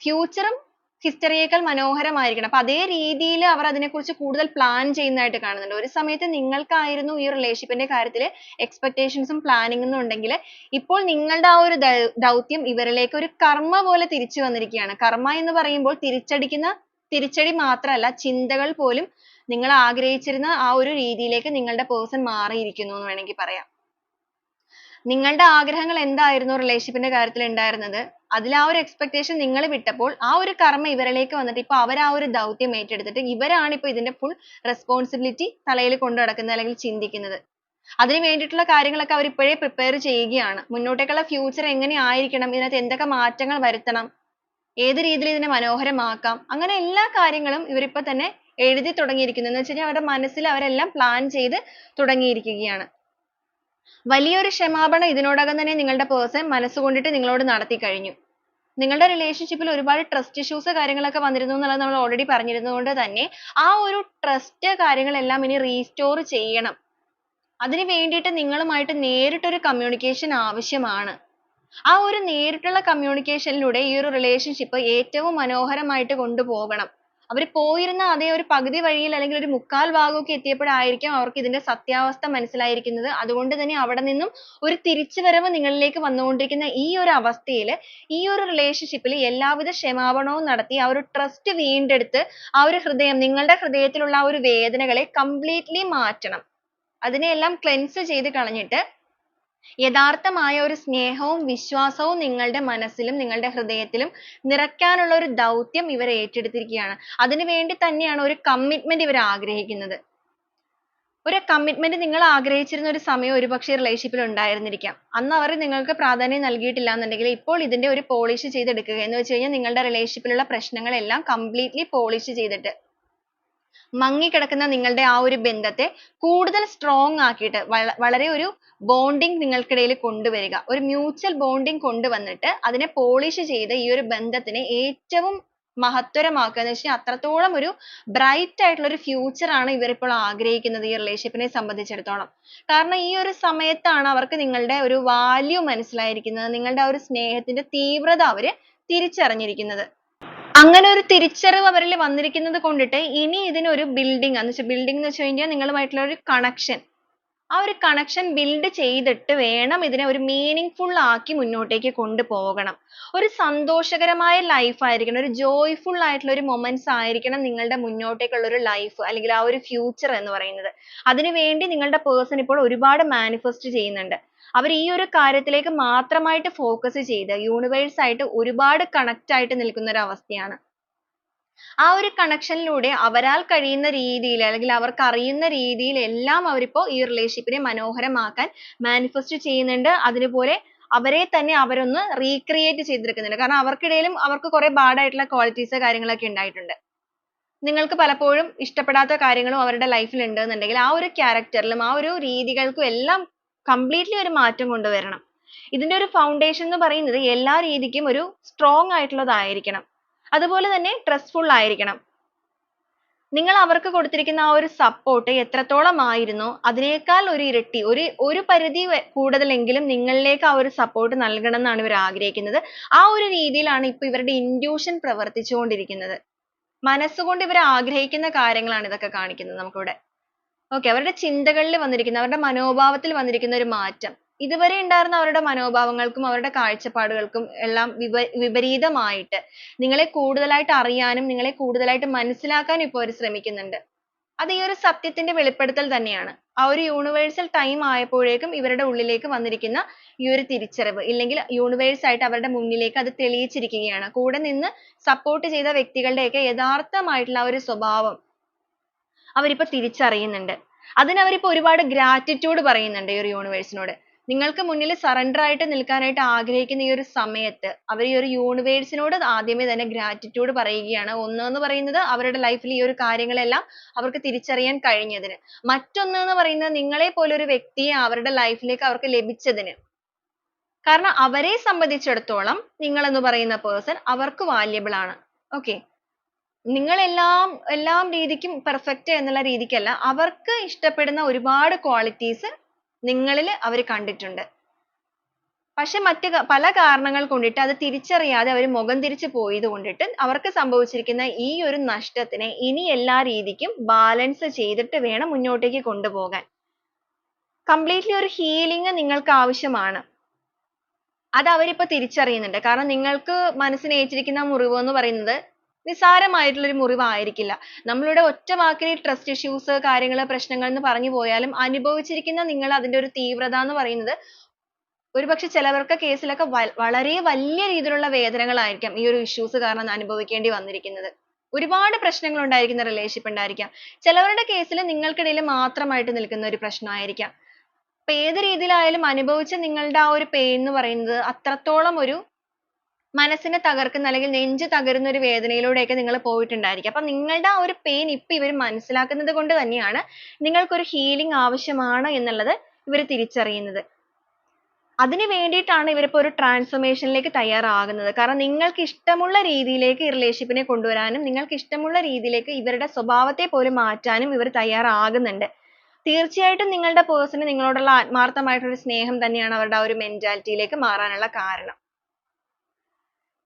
A: future ഉം history യേക്കാൾ മനോഹരമായിരിക്കണം. അപ്പോൾ അതേ രീതിയിൽ അവർ അതിനെക്കുറിച്ച് കൂടുതൽ plan ചെയ്യുന്നതായിട്ട് കാണുന്നുണ്ട്. ഒരു സമയത്ത് നിങ്ങൾക്കായിരുന്നു ഈ relationship ന്റെ കാര്യത്തിൽ expectations ഉം planning ഉം ഉണ്ടെങ്കിൽ ഇപ്പോൾ നിങ്ങളുടെ ആ ഒരു ദൗത്യം ഇവരിലേക്ക് ഒരു കർമ്മ പോലെ തിരിച്ചു വന്നിരിക്കുകയാണ്. കർമ്മ എന്ന് പറയുമ്പോൾ തിരിച്ചടിക്കുന്ന തിരിച്ചടി മാത്രമല്ല ചിന്തകൾ പോലും നിങ്ങൾ ആഗ്രഹിച്ചിരുന്ന ആ ഒരു രീതിയിലേക്ക് നിങ്ങളുടെ person മാറിയിരിക്കുന്നു എന്ന് വേണമെങ്കിൽ പറയാം. നിങ്ങളുടെ ആഗ്രഹങ്ങൾ എന്തായിരുന്നു relationship ന്റെ കാര്യത്തിൽ ഉണ്ടായിരുന്നത്? അതിൽ ആ ഒരു expectation നിങ്ങൾ വിട്ടപ്പോൾ ആ ഒരു കർമ്മ ഇവരിലേക്ക് വന്നിട്ട് ഇപ്പോൾ അവർ ആ ഒരു ദൗത്യം ഏറ്റെടുത്തിട്ട് ഇവരാണ് ഇപ്പോൾ ഇതിന്റെ full responsibility തലയിൽ കൊണ്ട് നടക്കുന്നത് അല്ലെങ്കിൽ ചിന്തിക്കുന്നത്. അതിനു വേണ്ടിയിട്ടുള്ള കാര്യങ്ങളൊക്കെ അവർ ഇപ്പോഴേ prepare ചെയ്യുകയാണ്. മുന്നോട്ടേക്കുള്ള future എങ്ങനെ ആയിരിക്കണം? ഇതിനകത്ത് എന്തൊക്കെ മാറ്റങ്ങൾ വരുത്തണം? ഏത് രീതിയിൽ ഇതിനെ മനോഹരമാക്കാം? അങ്ങനെ എല്ലാ കാര്യങ്ങളും ഇവർ ഇപ്പോൾ തന്നെ എഴുതി തുടങ്ങിയിരിക്കുന്നു. എന്ന് വെച്ച് കഴിഞ്ഞാൽ അവരുടെ മനസ്സിൽ അവരെല്ലാം plan ചെയ്ത് തുടങ്ങിയിരിക്കുകയാണ്. വലിയൊരു ക്ഷമാപണം ഇതിനോടകം തന്നെ നിങ്ങളുടെ person മനസ്സുകൊണ്ടിട്ട് നിങ്ങളോട് നടത്തി കഴിഞ്ഞു. നിങ്ങളുടെ റിലേഷൻഷിപ്പിൽ ഒരുപാട് ട്രസ്റ്റ് issues കാര്യങ്ങളൊക്കെ വന്നിരുന്നു എന്നുള്ളത് നമ്മൾ ഓൾറെഡി പറഞ്ഞിരുന്നതുകൊണ്ട് തന്നെ ആ ഒരു ട്രസ്റ്റ് കാര്യങ്ങളെല്ലാം ഇനി റീസ്റ്റോർ ചെയ്യണം. അതിനു വേണ്ടിയിട്ട് നിങ്ങളുമായിട്ട് നേരിട്ടൊരു കമ്മ്യൂണിക്കേഷൻ ആവശ്യമാണ്. ആ ഒരു നേരിട്ടുള്ള communication ലൂടെ ഈ ഒരു റിലേഷൻഷിപ്പ് ഏറ്റവും മനോഹരമായിട്ട് കൊണ്ടുപോകണം. അവർ പോയിരുന്ന അതേ ഒരു പകുതി വഴിയിൽ അല്ലെങ്കിൽ ഒരു മുക്കാൽ ഭാഗമൊക്കെ എത്തിയപ്പോഴായിരിക്കും അവർക്ക് ഇതിന്റെ സത്യാവസ്ഥ മനസ്സിലായിരിക്കുന്നത്. അതുകൊണ്ട് തന്നെ അവിടെ നിന്നും ഒരു തിരിച്ചുവരവ് നിങ്ങളിലേക്ക് വന്നുകൊണ്ടിരിക്കുന്ന ഈ ഒരു അവസ്ഥയിൽ ഈ ഒരു relationship എല്ലാവിധ ക്ഷമാപണവും നടത്തി ആ ഒരു trust വീണ്ടെടുത്ത് ആ ഒരു ഹൃദയം നിങ്ങളുടെ ഹൃദയത്തിലുള്ള ആ ഒരു വേദനകളെ completely മാറ്റണം. അതിനെയെല്ലാം cleanse ചെയ്ത് കളഞ്ഞിട്ട് യഥാർത്ഥമായ ഒരു സ്നേഹവും വിശ്വാസവും നിങ്ങളുടെ മനസ്സിലും നിങ്ങളുടെ ഹൃദയത്തിലും നിറയ്ക്കാനുള്ള ഒരു ദൗത്യം ഇവർ ഏറ്റെടുത്തിരിക്കുകയാണ്. അതിനു വേണ്ടി തന്നെയാണ് ഒരു കമ്മിറ്റ്മെന്റ് ഇവർ ആഗ്രഹിക്കുന്നത്. ഒരു കമ്മിറ്റ്മെന്റ് നിങ്ങൾ ആഗ്രഹിച്ചിരുന്ന ഒരു സമയം ഒരുപക്ഷേ റിലേഷൻഷിപ്പിൽ ഉണ്ടായിരുന്നിരിക്കാം. അന്ന് അവർ നിങ്ങൾക്ക് പ്രാധാന്യം നൽകിയിട്ടില്ല എന്നുണ്ടെങ്കിൽ ഇപ്പോൾ ഇതിന്റെ ഒരു പോളിഷ് ചെയ്തെടുക്കുക എന്ന് വെച്ച് കഴിഞ്ഞാൽ നിങ്ങളുടെ റിലേഷൻഷിപ്പിലുള്ള ലുള്ള പ്രശ്നങ്ങളെല്ലാം കംപ്ലീറ്റ്ലി പോളിഷ് ചെയ്തിട്ട് മങ്ങിക്കിടക്കുന്ന നിങ്ങളുടെ ആ ഒരു ബന്ധത്തെ കൂടുതൽ strong ആക്കിയിട്ട് വളരെ ഒരു bonding നിങ്ങൾക്കിടയിൽ കൊണ്ടുവരിക. ഒരു mutual bonding കൊണ്ടുവന്നിട്ട് അതിനെ polish ചെയ്ത് ഈ ഒരു ബന്ധത്തിനെ ഏറ്റവും മഹത്തരമാക്കുക എന്ന് വെച്ചാൽ അത്രത്തോളം ഒരു bright ആയിട്ടുള്ള ഒരു future ആണ് ഇവർ ഇപ്പോൾ ആഗ്രഹിക്കുന്നത് ഈ relationship നെ സംബന്ധിച്ചിടത്തോളം. കാരണം ഈ ഒരു സമയത്താണ് അവർക്ക് നിങ്ങളുടെ ഒരു value മനസ്സിലായിരിക്കുന്നത്. നിങ്ങളുടെ ആ ഒരു സ്നേഹത്തിന്റെ തീവ്രത അവർ തിരിച്ചറിഞ്ഞിരിക്കുന്നത്. അങ്ങനെ ഒരു തിരിച്ചറിവ് അവരിൽ വന്നിരിക്കുന്നത് കൊണ്ടിട്ട് ഇനി ഇതിനൊരു ബിൽഡിംഗ് എന്ന് വെച്ചാൽ ബിൽഡിംഗ് എന്ന് വെച്ച് കഴിഞ്ഞാൽ നിങ്ങളുമായിട്ടുള്ള ഒരു കണക്ഷൻ ആ ഒരു കണക്ഷൻ ബിൽഡ് ചെയ്തിട്ട് വേണം ഇതിനെ ഒരു മീനിങ് ഫുൾ ആക്കി മുന്നോട്ടേക്ക് കൊണ്ടുപോകണം. ഒരു സന്തോഷകരമായ ലൈഫ് ആയിരിക്കണം ഒരു ജോയ്ഫുൾ ആയിട്ടുള്ള ഒരു മൊമെന്റ്സ് ആയിരിക്കണം നിങ്ങളുടെ മുന്നോട്ടേക്കുള്ള ഒരു ലൈഫ് അല്ലെങ്കിൽ ആ ഒരു ഫ്യൂച്ചർ എന്ന് പറയുന്നത്. അതിനുവേണ്ടി നിങ്ങളുടെ പേഴ്സൺ ഇപ്പോൾ ഒരുപാട് മാനിഫെസ്റ്റ് ചെയ്യുന്നുണ്ട്. അവർ ഈ ഒരു കാര്യത്തിലേക്ക് മാത്രമായിട്ട് ഫോക്കസ് ചെയ്ത് യൂണിവേഴ്സ് ആയിട്ട് ഒരുപാട് കണക്റ്റ് ആയിട്ട് നിൽക്കുന്ന ഒരു അവസ്ഥയാണ്. ആ ഒരു കണക്ഷനിലൂടെ അവരാൽ കഴിയുന്ന രീതിയിൽ അല്ലെങ്കിൽ അവർക്ക് അറിയുന്ന രീതിയിൽ എല്ലാം അവരിപ്പോ ഈ റിലേഷൻഷിപ്പിനെ മനോഹരമാക്കാൻ മാനിഫെസ്റ്റ് ചെയ്യുന്നുണ്ട്. അതുപോലെ അവരെ തന്നെ അവരൊന്ന് റീക്രിയേറ്റ് ചെയ്തെടുക്കുന്നുണ്ട് കാരണം അവർക്കിടയിലും അവർക്ക് കുറെ ആയിട്ടുള്ള qualities കാര്യങ്ങളൊക്കെ ഉണ്ടായിട്ടുണ്ട്. നിങ്ങൾക്ക് പലപ്പോഴും ഇഷ്ടപ്പെടാത്ത കാര്യങ്ങളും അവരുടെ ലൈഫിൽ ഉണ്ടെന്നുണ്ടെങ്കിൽ ആ ഒരു ക്യാരക്ടറിലും ആ ഒരു രീതികൾക്കും എല്ലാം completely ഒരു മാറ്റം കൊണ്ടുവരണം. ഇതിന്റെ ഒരു ഫൗണ്ടേഷൻ എന്ന് പറയുന്നത് എല്ലാ രീതിക്കും ഒരു സ്ട്രോങ് ആയിട്ടുള്ളതായിരിക്കണം. അതുപോലെ തന്നെ ട്രസ്റ്റ്ഫുൾ ആയിരിക്കണം. നിങ്ങൾ അവർക്ക് കൊടുത്തിരിക്കുന്ന ആ ഒരു സപ്പോർട്ട് എത്രത്തോളം ആയിരുന്നോ അതിനേക്കാൾ ഒരു ഇരട്ടി ഒരു ഒരു പരിധി കൂടുതലെങ്കിലും നിങ്ങളിലേക്ക് ആ ഒരു സപ്പോർട്ട് നൽകണം എന്നാണ് ഇവർ ആഗ്രഹിക്കുന്നത്. ആ ഒരു രീതിയിലാണ് ഇപ്പൊ ഇവരുടെ ഇൻഡ്യൂഷൻ പ്രവർത്തിച്ചുകൊണ്ടിരിക്കുന്നത്. മനസ്സുകൊണ്ട് ഇവർ ആഗ്രഹിക്കുന്ന കാര്യങ്ങളാണ് ഇതൊക്കെ കാണിക്കുന്നത് നമുക്കിവിടെ. Okay അവരുടെ ചിന്തകളിൽ വന്നിരിക്കുന്ന അവരുടെ മനോഭാവത്തിൽ വന്നിരിക്കുന്ന ഒരു മാറ്റം. ഇതുവരെ ഉണ്ടായിരുന്ന അവരുടെ മനോഭാവങ്ങൾക്കും അവരുടെ കാഴ്ചപ്പാടുകൾക്കും എല്ലാം വിപ വിപരീതമായിട്ട് നിങ്ങളെ കൂടുതലായിട്ട് അറിയാനും നിങ്ങളെ കൂടുതലായിട്ട് മനസ്സിലാക്കാനും ഇപ്പോൾ അവർ ശ്രമിക്കുന്നുണ്ട്. അത് ഈ ഒരു സത്യത്തിന്റെ വെളിപ്പെടുത്തൽ തന്നെയാണ്. ആ ഒരു യൂണിവേഴ്സൽ ടൈം ആയപ്പോഴേക്കും ഇവരുടെ ഉള്ളിലേക്ക് വന്നിരിക്കുന്ന ഈ ഒരു തിരിച്ചറിവ് ഇല്ലെങ്കിൽ യൂണിവേഴ്സ് ആയിട്ട് അവരുടെ മുന്നിലേക്ക് അത് തെളിയിച്ചിരിക്കുകയാണ്. കൂടെ നിന്ന് സപ്പോർട്ട് ചെയ്ത വ്യക്തികളുടെയൊക്കെ യഥാർത്ഥമായിട്ടുള്ള ആ ഒരു സ്വഭാവം അവരിപ്പോ തിരിച്ചറിയുന്നുണ്ട്. അതിന് അവരിപ്പോ ഒരുപാട് gratitude പറയുന്നുണ്ട് ഈ ഒരു universe നോട്. നിങ്ങൾക്ക് മുന്നിൽ surrender ആയിട്ട് നിൽക്കാനായിട്ട് ആഗ്രഹിക്കുന്ന ഈ ഒരു സമയത്ത് അവർ ഈ ഒരു universe നോട് ആദ്യമേ തന്നെ gratitude പറയുകയാണ്. ഒന്ന് എന്ന് പറയുന്നത് അവരുടെ life ഈ ഒരു കാര്യങ്ങളെല്ലാം അവർക്ക് തിരിച്ചറിയാൻ കഴിഞ്ഞതിന്. മറ്റൊന്ന് എന്ന് പറയുന്നത് നിങ്ങളെ പോലെ ഒരു വ്യക്തിയെ അവരുടെ life ലേക്ക് അവർക്ക് ലഭിച്ചതിന്. കാരണം അവരെ സംബന്ധിച്ചിടത്തോളം നിങ്ങൾ എന്ന് പറയുന്ന person അവർക്ക് valuable ആണ്. Okay. നിങ്ങൾ എല്ലാം എല്ലാം രീതിക്കും perfect എന്നുള്ള രീതിക്കല്ല. അവർക്ക് ഇഷ്ടപ്പെടുന്ന ഒരുപാട് qualities നിങ്ങളിൽ അവർ കണ്ടിട്ടുണ്ട്. പക്ഷെ മറ്റ് പല കാരണങ്ങൾ കൊണ്ടിട്ട് അത് തിരിച്ചറിയാതെ അവർ മുഖം തിരിച്ച് പോയത് കൊണ്ടിട്ട് അവർക്ക് സംഭവിച്ചിരിക്കുന്ന ഈ ഒരു നഷ്ടത്തിനെ ഇനി എല്ലാ രീതിക്കും balance ചെയ്തിട്ട് വേണം മുന്നോട്ടേക്ക് കൊണ്ടുപോകാൻ. completely ഒരു healing നിങ്ങൾക്ക് ആവശ്യമാണ്. അത് അവരിപ്പോ തിരിച്ചറിയുന്നുണ്ട്. കാരണം നിങ്ങൾക്ക് മനസ്സിന് ഏറ്റിരിക്കുന്ന മുറിവ് എന്ന് പറയുന്നത് നിസ്സാരമായിട്ടുള്ള ഒരു മുറിവായിരിക്കില്ല. നമ്മളിവിടെ ഒറ്റ വാക്കിൽ trust issues കാര്യങ്ങൾ പ്രശ്നങ്ങൾ എന്ന് പറഞ്ഞു പോയാലും അനുഭവിച്ചിരിക്കുന്ന നിങ്ങൾ അതിന്റെ ഒരു തീവ്രത എന്ന് പറയുന്നത് ഒരുപക്ഷെ ചിലവർക്ക് case ലൊക്കെ വളരെ വലിയ രീതിയിലുള്ള വേദനകളായിരിക്കാം ഈ ഒരു issues കാരണം അനുഭവിക്കേണ്ടി വന്നിരിക്കുന്നത്. ഒരുപാട് പ്രശ്നങ്ങൾ ഉണ്ടായിരിക്കുന്ന relationship ഉണ്ടായിരിക്കാം. ചിലവരുടെ case ൽ നിങ്ങൾക്കിടയിൽ മാത്രമായിട്ട് നിൽക്കുന്ന ഒരു പ്രശ്നമായിരിക്കാം. അപ്പൊ ഏത് രീതിയിലായാലും അനുഭവിച്ച നിങ്ങളുടെ ആ ഒരു pain എന്ന് പറയുന്നത് അത്രത്തോളം ഒരു മനസ്സിനെ തകർക്കുന്ന അല്ലെങ്കിൽ നെഞ്ച് തകരുന്ന ഒരു വേദനയിലൂടെയൊക്കെ നിങ്ങൾ പോയിട്ടുണ്ടായിരിക്കും. അപ്പോൾ നിങ്ങളുടെ ആ ഒരു പെയിൻ ഇപ്പോൾ ഇവർ മനസ്സിലാക്കുന്നത് കൊണ്ട് തന്നെയാണ് നിങ്ങൾക്കൊരു ഹീലിംഗ് ആവശ്യമാണ് എന്നുള്ളത് ഇവർ തിരിച്ചറിയുന്നത്. അതിനു വേണ്ടിയിട്ടാണ് ഇവരിപ്പോൾ ഒരു ട്രാൻസ്ഫോർമേഷനിലേക്ക് തയ്യാറാകുന്നത്. കാരണം നിങ്ങൾക്ക് ഇഷ്ടമുള്ള രീതിയിലേക്ക് ഈ റിലേഷൻഷിപ്പിനെ കൊണ്ടുവരാനും നിങ്ങൾക്ക് ഇഷ്ടമുള്ള രീതിയിലേക്ക് ഇവരുടെ സ്വഭാവത്തെ പോലും മാറ്റാനും ഇവർ തയ്യാറാകുന്നുണ്ട്. തീർച്ചയായിട്ടും നിങ്ങളുടെ പേഴ്സണ് നിങ്ങളോടുള്ള ആത്മാർത്ഥമായിട്ടുള്ള സ്നേഹം തന്നെയാണ് അവരുടെ ആ ഒരു മെന്റാലിറ്റിയിലേക്ക് മാറാനുള്ള കാരണം.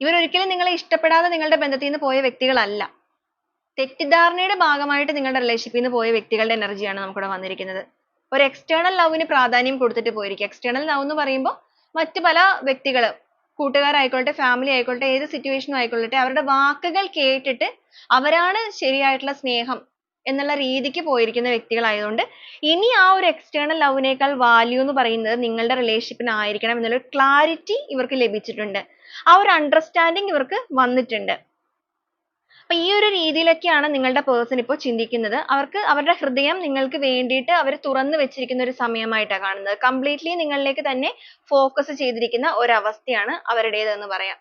A: ഇവർ ഒരിക്കലും നിങ്ങളെ ഇഷ്ടപ്പെടാതെ നിങ്ങളുടെ ബന്ധത്തിൽ നിന്ന് പോയ വ്യക്തികളല്ല. തെറ്റിദ്ധാരണയുടെ ഭാഗമായിട്ട് നിങ്ങളുടെ റിലേഷൻഷിപ്പിൽ നിന്ന് പോയ വ്യക്തികളുടെ എനർജിയാണ് നമുക്കിവിടെ വന്നിരിക്കുന്നത്. ഒരു external love ന് പ്രാധാന്യം കൊടുത്തിട്ട് പോയിരിക്കുക. external love എന്ന് പറയുമ്പോൾ മറ്റു പല വ്യക്തികൾ കൂട്ടുകാരായിക്കൊള്ളട്ടെ family ആയിക്കൊള്ളട്ടെ ഏത് situation ഉം ആയിക്കൊള്ളട്ടെ അവരുടെ വാക്കുകൾ കേട്ടിട്ട് അവരാണ് ശരിയായിട്ടുള്ള സ്നേഹം എന്നുള്ള രീതിക്ക് പോയിരിക്കുന്ന വ്യക്തികളായതുകൊണ്ട് ഇനി ആ ഒരു external love നേക്കാൾ value എന്ന് പറയുന്നത് നിങ്ങളുടെ relationship ന് ആയിരിക്കണം എന്നുള്ള ഒരു clarity ഇവർക്ക് ലഭിച്ചിട്ടുണ്ട്. ആ ഒരു understanding ഇവർക്ക് വന്നിട്ടുണ്ട്. അപ്പോൾ ഈ ഒരു രീതിയിലൊക്കെയാണ് നിങ്ങളുടെ person ഇപ്പോൾ ചിന്തിക്കുന്നത്. അവർക്ക് അവരുടെ ഹൃദയം നിങ്ങൾക്ക് വേണ്ടിയിട്ട് അവർ തുറന്നു വെച്ചിരിക്കുന്ന ഒരു സമയമായിട്ടാണ് കാണുന്നത്. completely നിങ്ങളിലേക്ക് തന്നെ focus ചെയ്തിരിക്കുന്ന ഒരു അവസ്ഥയാണ് അവരുടേത് എന്ന് പറയാം.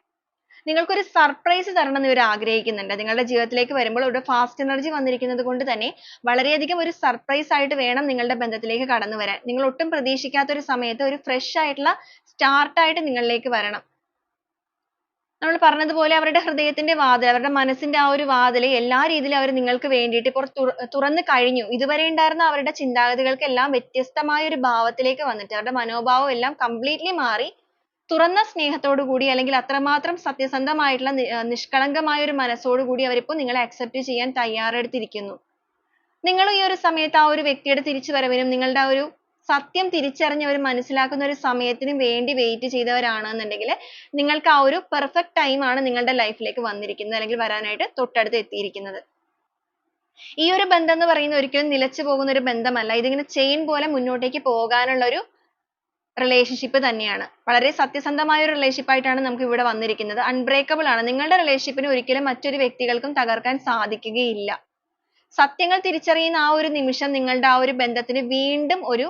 A: നിങ്ങൾക്കൊരു സർപ്രൈസ് തരണം എന്ന് ഇവർ ആഗ്രഹിക്കുന്നുണ്ട്. നിങ്ങളുടെ ജീവിതത്തിലേക്ക് വരുമ്പോൾ ഇവിടെ fast energy വന്നിരിക്കുന്നത് കൊണ്ട് തന്നെ വളരെയധികം ഒരു surprise ആയിട്ട് വേണം നിങ്ങളുടെ ബന്ധത്തിലേക്ക് കടന്നു വരാൻ. നിങ്ങൾ ഒട്ടും പ്രതീക്ഷിക്കാത്ത ഒരു സമയത്ത് ഒരു fresh ആയിട്ടുള്ള start ആയിട്ട് നിങ്ങളിലേക്ക് വരണം. നമ്മൾ പറഞ്ഞതുപോലെ അവരുടെ ഹൃദയത്തിന്റെ വാതിൽ അവരുടെ മനസ്സിന്റെ ആ ഒരു വാതിൽ എല്ലാ രീതിയിലും അവർ നിങ്ങൾക്ക് വേണ്ടിയിട്ട് ഇപ്പോൾ തുറന്ന് തുറന്നു കഴിഞ്ഞു. ഇതുവരെ ഉണ്ടായിരുന്ന അവരുടെ ചിന്താഗതികൾക്കെല്ലാം വ്യത്യസ്തമായ ഒരു ഭാവത്തിലേക്ക് വന്നിട്ട് അവരുടെ മനോഭാവം എല്ലാം completely മാറി തുറന്ന സ്നേഹത്തോടു കൂടി അല്ലെങ്കിൽ അത്രമാത്രം സത്യസന്ധമായിട്ടുള്ള നിഷ്കളങ്കമായ ഒരു മനസ്സോടു കൂടി അവരിപ്പോൾ നിങ്ങളെ accept ചെയ്യാൻ തയ്യാറെടുത്തിരിക്കുന്നു. നിങ്ങൾ ഈ ഒരു സമയത്ത് ആ ഒരു വ്യക്തിയുടെ തിരിച്ചുവരവിനും നിങ്ങളുടെ ആ ഒരു സത്യം തിരിച്ചറിഞ്ഞ് അവർ മനസ്സിലാക്കുന്ന ഒരു സമയത്തിനും വേണ്ടി wait ചെയ്തവരാണെന്നുണ്ടെങ്കിൽ നിങ്ങൾക്ക് ആ ഒരു perfect time ആണ് നിങ്ങളുടെ life ലേക്ക് വന്നിരിക്കുന്നത് അല്ലെങ്കിൽ വരാനായിട്ട് തൊട്ടടുത്ത് എത്തിയിരിക്കുന്നത്. ഈ ഒരു ബന്ധം എന്ന് പറയുന്നത് ഒരിക്കലും നിലച്ചു പോകുന്ന ഒരു ബന്ധമല്ല. ഇതിങ്ങനെ chain പോലെ മുന്നോട്ടേക്ക് പോകാനുള്ള ഒരു relationship തന്നെയാണ്. വളരെ സത്യസന്ധമായ ഒരു relationship ആയിട്ടാണ് നമുക്ക് ഇവിടെ വന്നിരിക്കുന്നത്. unbreakable ആണ്. നിങ്ങളുടെ relationship നെ ഒരിക്കലും മറ്റൊരു വ്യക്തികൾക്കും തകർക്കാൻ സാധിക്കുകയില്ല. സത്യങ്ങൾ തിരിച്ചറിയുന്ന ആ ഒരു നിമിഷം നിങ്ങളുടെ ആ ഒരു ബന്ധത്തിന് വീണ്ടും ഒരു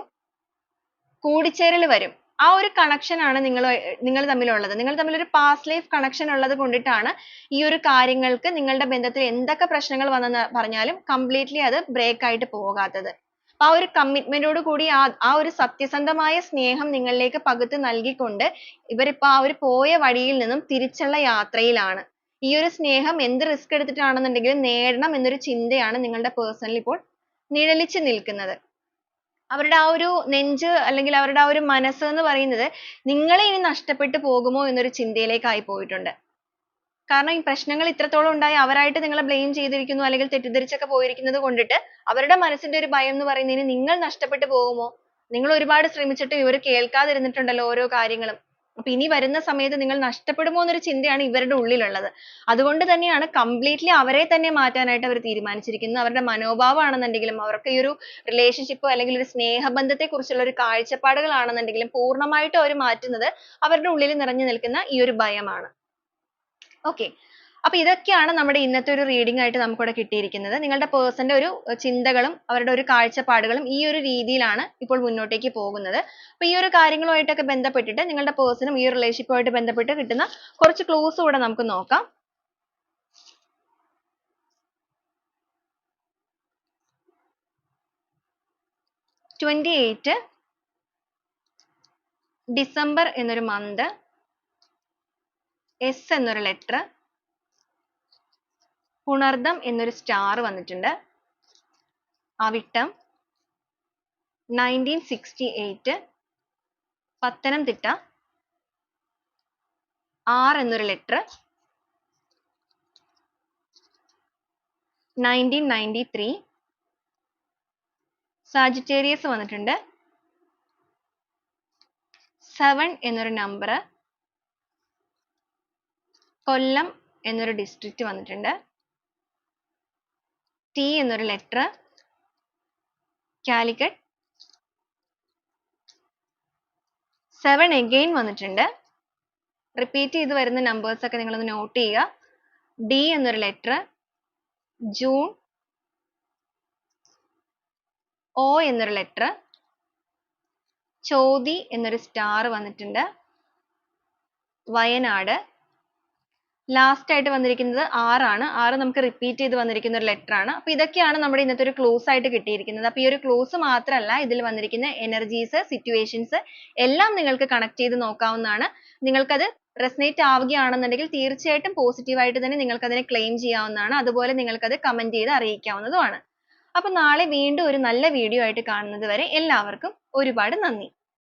A: കൂടിച്ചേരൽ വരും. ആ ഒരു connection ആണ് നിങ്ങൾ നിങ്ങൾ തമ്മിലുള്ളത്. നിങ്ങൾ തമ്മിൽ ഒരു past life connection ഉള്ളത് കൊണ്ടിട്ടാണ് ഈ ഒരു കാര്യങ്ങൾക്ക് നിങ്ങളുടെ ബന്ധത്തിൽ എന്തൊക്കെ പ്രശ്നങ്ങൾ വന്നെന്ന് പറഞ്ഞാലും completely അത് break ആയിട്ട് പോകാത്തത്. ആ ഒരു commitment ഓട് കൂടി ആ ഒരു സത്യസന്ധമായ സ്നേഹം നിങ്ങളിലേക്ക് പകുത്ത് നൽകിക്കൊണ്ട് ഇവരിപ്പോ ആ ഒരു പോയ വഴിയിൽ നിന്നും തിരിച്ചുള്ള യാത്രയിലാണ്. ഈ ഒരു സ്നേഹം എന്ത് risk എടുത്തിട്ടാണെന്നുണ്ടെങ്കിലും നേടണം എന്നൊരു ചിന്തയാണ് നിങ്ങളുടെ person ൽ ഇപ്പോൾ നിഴലിച്ചു നിൽക്കുന്നത്. അവരുടെ ആ ഒരു നെഞ്ച് അല്ലെങ്കിൽ അവരുടെ ആ ഒരു മനസ്സ് എന്ന് പറയുന്നത് നിങ്ങളെ ഇനി നഷ്ടപ്പെട്ടു പോകുമോ എന്നൊരു ചിന്തയിലേക്ക് ആയി പോയിട്ടുണ്ട്. കാരണം ഈ പ്രശ്നങ്ങൾ ഇത്രത്തോളം ഉണ്ടായി അവരായിട്ട് നിങ്ങളെ ബ്ലെയിം ചെയ്തിരിക്കുന്നു അല്ലെങ്കിൽ തെറ്റിദ്ധരിച്ചൊക്കെ പോയിരിക്കുന്നത് കൊണ്ടിട്ട് അവരുടെ മനസ്സിന്റെ ഒരു ഭയം എന്ന് പറയുന്നതിന് നിങ്ങൾ നഷ്ടപ്പെട്ടു പോകുമോ? നിങ്ങൾ ഒരുപാട് ശ്രമിച്ചിട്ടും ഇവർ കേൾക്കാതിരുന്നിട്ടുണ്ടല്ലോ ഓരോ കാര്യങ്ങളും. അപ്പൊ ഇനി വരുന്ന സമയത്ത് നിങ്ങൾ നഷ്ടപ്പെടുമോ എന്നൊരു ചിന്തയാണ് ഇവരുടെ ഉള്ളിലുള്ളത്. അതുകൊണ്ട് തന്നെയാണ് കംപ്ലീറ്റ്ലി അവരെ തന്നെ മാറ്റാനായിട്ട് അവർ തീരുമാനിച്ചിരിക്കുന്നത്. അവരുടെ മനോഭാവമാണെന്നുണ്ടെങ്കിലും അവർക്ക് ഈ ഒരു relationship അല്ലെങ്കിൽ ഒരു സ്നേഹബന്ധത്തെ കുറിച്ചുള്ള ഒരു കാഴ്ചപ്പാടുകളാണെന്നുണ്ടെങ്കിലും പൂർണമായിട്ടും അവർ മാറ്റുന്നത് അവരുടെ ഉള്ളിൽ നിറഞ്ഞു നിൽക്കുന്ന ഈ ഒരു ഭയമാണ്. Okay. അപ്പോൾ ഇതൊക്കെയാണ് നമ്മുടെ ഇന്നത്തെ ഒരു reading ആയിട്ട് നമുക്ക് ഇവിടെ കിട്ടിയിരിക്കുന്നത്. നിങ്ങളുടെ person ഒരു ചിന്തകളും അവരുടെ ഒരു കാഴ്ചപ്പാടുകളും ഈ ഒരു രീതിയിലാണ് ഇപ്പോൾ മുന്നോട്ടേക്ക് പോകുന്നത്. അപ്പൊ ഈ ഒരു കാര്യങ്ങളുമായിട്ടൊക്കെ ബന്ധപ്പെട്ടിട്ട് നിങ്ങളുടെ person ഈ relationship ആയിട്ട് ബന്ധപ്പെട്ട് കിട്ടുന്ന കുറച്ച് clues കൂടെ നമുക്ക് നോക്കാം. twenty eight ഡിസംബർ എന്നൊരു month എസ് എന്നൊരു ലെറ്റർ പുണർദം എന്നൊരു സ്റ്റാർ വന്നിട്ടുണ്ട്. Avittam nineteen sixty eight Pathanamthitta R എന്നൊരു letter nineteen ninety three Sagittarius വന്നിട്ടുണ്ട്. സെവൻ എന്നൊരു നമ്പർ കൊല്ലം എന്നൊരു ഡിസ്ട്രിക്ട് വന്നിട്ടുണ്ട്. ടി എന്നൊരു ലെറ്റർ കാലിക്കറ്റ് സെവൻ എഗെയിൻ വന്നിട്ടുണ്ട്. റിപ്പീറ്റ് ചെയ്ത് വരുന്ന നമ്പേഴ്സ് ഒക്കെ നിങ്ങളൊന്ന് നോട്ട് ചെയ്യുക. ഡി എന്നൊരു ലെറ്റർ ജൂൺ ഒ എന്നൊരു ലെറ്റർ ചോതി എന്നൊരു സ്റ്റാർ വന്നിട്ടുണ്ട്. വയനാട് ലാസ്റ്റ് ആയിട്ട് വന്നിരിക്കുന്നത് ആറാണ് ആറ് നമുക്ക് റിപ്പീറ്റ് ചെയ്തു വന്നിരിക്കുന്ന ഒരു ലെറ്റർ ആണ്. അപ്പോൾ ഇതൊക്കെയാണ് നമ്മുടെ ഇന്നത്തെ ഒരു ക്ലോസ് ആയിട്ട് കിട്ടിയിരിക്കുന്നത്. അപ്പോൾ ഈ ഒരു ക്ലോസ് മാത്രമല്ല ഇതിൽ വന്നിരിക്കുന്ന എനർജീസ് സിറ്റുവേഷൻസ് എല്ലാം നിങ്ങൾക്ക് കണക്ട് ചെയ്തു നോക്കാവുന്നതാണ്. നിങ്ങൾക്കത് റെസനേറ്റ് ആവുകയാണെന്നുണ്ടെങ്കിൽ തീർച്ചയായിട്ടും പോസിറ്റീവായിട്ട് തന്നെ നിങ്ങൾക്ക് അതിനെ ക്ലെയിം ചെയ്യാവുന്നതാണ്. അതുപോലെ നിങ്ങൾക്കത് കമന്റ് ചെയ്ത് അറിയിക്കാവുന്നതുമാണ്. അപ്പോൾ നാളെ വീണ്ടും ഒരു നല്ല വീഡിയോ ആയിട്ട് കാണുന്നത് വരെ എല്ലാവർക്കും ഒരുപാട് നന്ദി.